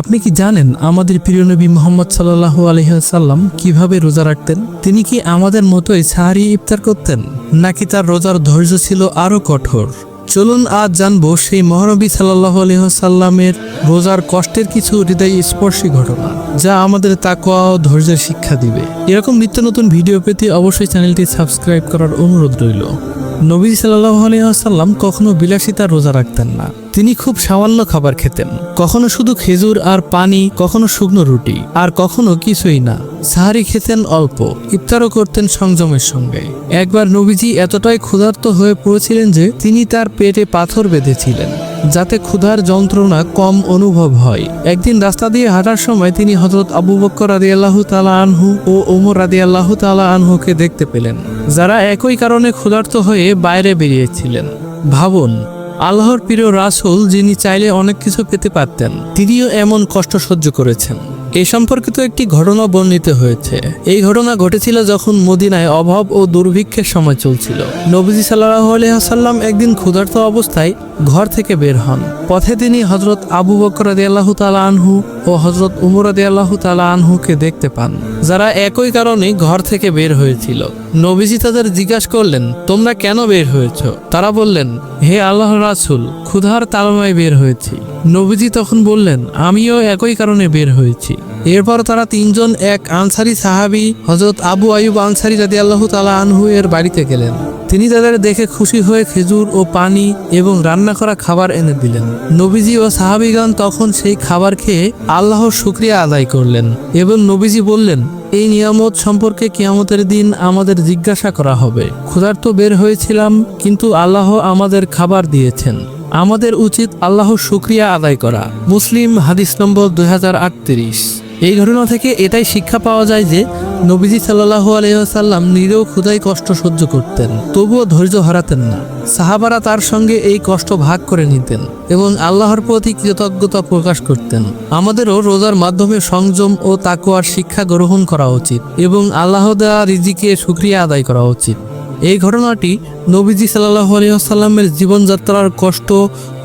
আপনি কি জানেন আমাদের প্রিয় নবী মোহাম্মদ সাল্লাহ আলহিহাল্লাম কীভাবে রোজা রাখতেন? তিনি কি আমাদের মতোই সাহারি ইফতার করতেন? নাকি তার রোজার ধৈর্য ছিল আরও কঠোর? চলুন আজ জানব সেই মহানবী সাল্লাহ আলহিহাল্লামের রোজার কষ্টের কিছু হৃদয় স্পর্শী ঘটনা, যা আমাদের তাকওয়া ও ধৈর্যের শিক্ষা দিবে। এরকম নিত্য নতুন ভিডিও পেতে অবশ্যই চ্যানেলটি সাবস্ক্রাইব করার অনুরোধ রইল। নবী সাল্লাহ আলিয়াল্লাম কখনো বিলাসিতা রোজা রাখতেন না। তিনি খুব সামান্য খাবার খেতেন। কখনো শুধু খেজুর আর পানি, কখনো শুকনো রুটি, আর কখনো কিছুই না। সাহারি খেতেন অল্প, ইফতারও করতেন সংযমের সঙ্গে। একবার নবীজি এতটাই ক্ষুধার্ত হয়ে পড়েছিলেন যে তিনি তার পেটে পাথর বেঁধেছিলেন, যাতে ক্ষুধার যন্ত্রণা কম অনুভব হয়। একদিন রাস্তা দিয়ে হাঁটার সময় তিনি হজরত আবু বক্কর রাদি আল্লাহ তালা আনহু ও ওমর রাদি আল্লাহ তালা আনহুকে দেখতে পেলেন, যারা একই কারণে ক্ষুধার্ত হয়ে বাইরে বেরিয়েছিলেন। ভাবুন আল্লাহর প্রিয় রাসুল যিনি চাইলে অনেক কিছু পেতে পারতেন, তিনিও এমন কষ্ট সহ্য করেছেন। এ সম্পর্কিত একটি ঘটনা বর্ণিত হয়েছে। এই ঘটনা ঘটেছিল যখন মদিনায় অভাব ও দুর্ভিক্ষের সময় চলছিল। নবীজি সাল্লাহ আলহাসাল্লাম একদিন ক্ষুধার্ত অবস্থায় ঘর থেকে বের হন। পথে তিনি হজরত আবু বকর আল্লাহ তালা আনহু ও হজরত উমর আল্লাহ তালা আনহুকে দেখতে পান। যারা একই কারণে ঘর থেকে বের হয়েছিল। নবীজি তাদের জিজ্ঞাসা করলেন, তোমরা কেন বের হয়েছ? তারা বললেন, হে আল্লাহ রাসুল, ক্ষুধার তালমায় বের হয়েছি। নবীজি তখন বললেন, আমিও একই কারণে বের হয়েছি। এরপর তারা তিনজন এক আনসারি সাহাবি হজরত আবু আয়ুব আনসারি রাদি আল্লাহ তালা আনহু এর বাড়িতে গেলেন। তিনি তাদের দেখে খুশি হয়ে খেজুর ও পানি এবং রান্না করা খাবার এনে দিলেন। নবীজি ও সাহাবিগণ তখন সেই খাবার খেয়ে আল্লাহর শুক্রিয়া আদায় করলেন এবং নবীজি বললেন, এই নিয়ামত সম্পর্কে কিয়ামতের দিন আমাদের জিজ্ঞাসা করা হবে। ক্ষুধার্ত বের হয়েছিলাম, কিন্তু আল্লাহ আমাদের খাবার দিয়েছেন। আমাদের উচিত আল্লাহর শুক্রিয়া আদায় করা। মুসলিম হাদিস নম্বর দুই হাজার আটত্রিশ। এই ঘটনা থেকে এটাই শিক্ষা পাওয়া যায় যে নবীজি সাল্লাহ আলহাম নিজেও ক্ষুদাই কষ্ট সহ্য করতেন, তবুও ধৈর্য হারাতেন না। সাহাবারা তার সঙ্গে এই কষ্ট ভাগ করে নিতেন এবং আল্লাহর প্রতি কৃতজ্ঞতা প্রকাশ করতেন। আমাদেরও রোজার মাধ্যমে সংযম ও তাকুয়ার শিক্ষা গ্রহণ করা উচিত এবং আল্লাহ দেওয়া রিজিকে সুক্রিয়া আদায় করা উচিত। এই ঘটনাটি নবীজি সাল্লাহ আলিয়াসাল্লামের জীবনযাত্রার কষ্ট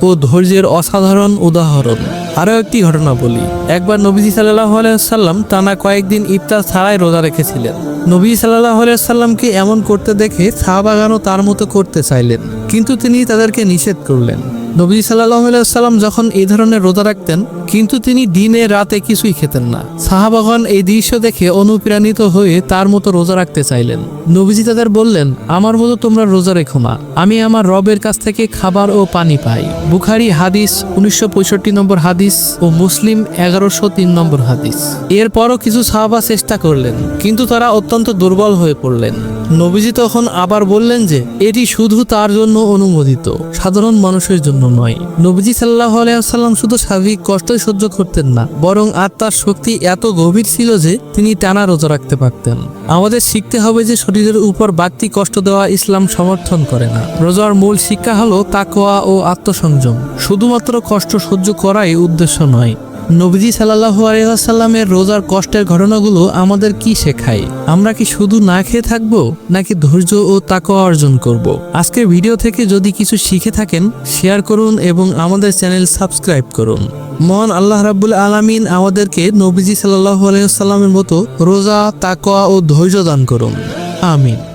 ও ধৈর্যের অসাধারণ উদাহরণ। আরও একটি ঘটনা বলি। একবার নবীজি সাল্লাহ আলাইসাল্লাম টানা কয়েকদিন ইফতার ছাড়াই রোজা রেখেছিলেন। নবী সাল্লাহ আলাইসাল্লামকে এমন করতে দেখে শাহবাগানও তার মতো করতে চাইলেন, কিন্তু তিনি তাদেরকে নিষেধ করলেন। নবী সাল্লাহ সাল্লাম যখন এই ধরনের রোজা রাখতেন, কিন্তু তিনি দিনে রাতে কিছুই খেতেন না। সাহাবাগন এই দৃশ্য দেখে অনুপ্রাণিত হয়ে তার মতো রোজা রাখতে চাইলেন। নবীজি তাদের বললেন, আমার মতো তোমরা রোজা রেখো না। আমি আমার রবের কাছ থেকে খাবার ও পানি পাই। বুখারি হাদিস উনিশশো পঁয়ষট্টি নম্বর হাদিস ও মুসলিম এগারোশো তিন নম্বর হাদিস। এরপরও কিছু সাহাবা চেষ্টা করলেন, কিন্তু তারা অত্যন্ত দুর্বল হয়ে পড়লেন। নবীজি তখন আবার বললেন যে, এটি শুধু তার জন্য অনুমোদিত, সাধারণ মানুষের জন্য নয়। নবীজি সাল্লাহ আলাইসাল্লাম শুধু স্বাভাবিক কষ্টই সহ্য করতেন না, বরং আত্মার শক্তি এত গভীর ছিল যে, তিনি টানা রোজা রাখতে পারতেন। আমাদের শিখতে হবে যে, শরীরের উপর বাড়তি কষ্ট দেওয়া ইসলাম সমর্থন করে না। রোজার মূল শিক্ষা হলো তাকোয়া ও আত্মসংযম। শুধুমাত্র কষ্ট সহ্য করাই উদ্দেশ্য নয় নবীজি সাল্লাহু আলহামের রোজার কষ্টের ঘটনাগুলো আমাদের কি শেখায়? আমরা কি শুধু না খেয়ে থাকব, নাকি ধৈর্য ও তাকওয়া অর্জন করব। আজকের ভিডিও থেকে যদি কিছু শিখে থাকেন, শেয়ার করুন এবং আমাদের চ্যানেল সাবস্ক্রাইব করুন। মহান আল্লাহ রাব্বুল আলামিন আমাদেরকে নবীজি সাল্লাহু আলহামের মতো রোজা, তাকওয়া ও ধৈর্য দান করুন। আমিন।